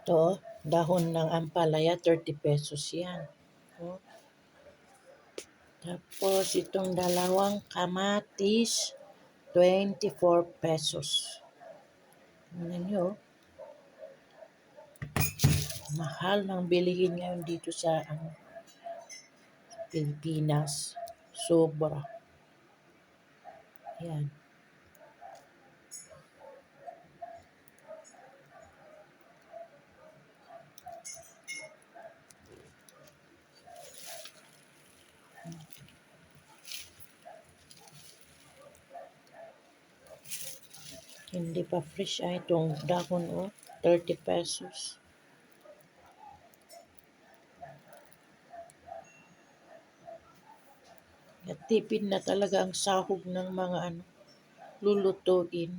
Ito, dahon ng ampalaya, 30 pesos yan. Oh. Tapos, itong dalawang kamatis, 24 pesos. Tingnan nyo. Mahal ng bilihin ngayon dito sa ano, Pilipinas. Sobra. Yan. Hindi pa fresh ay itong dahon oh, 30 pesos. At tipid na talaga ang sahog ng mga ano, lulutuin.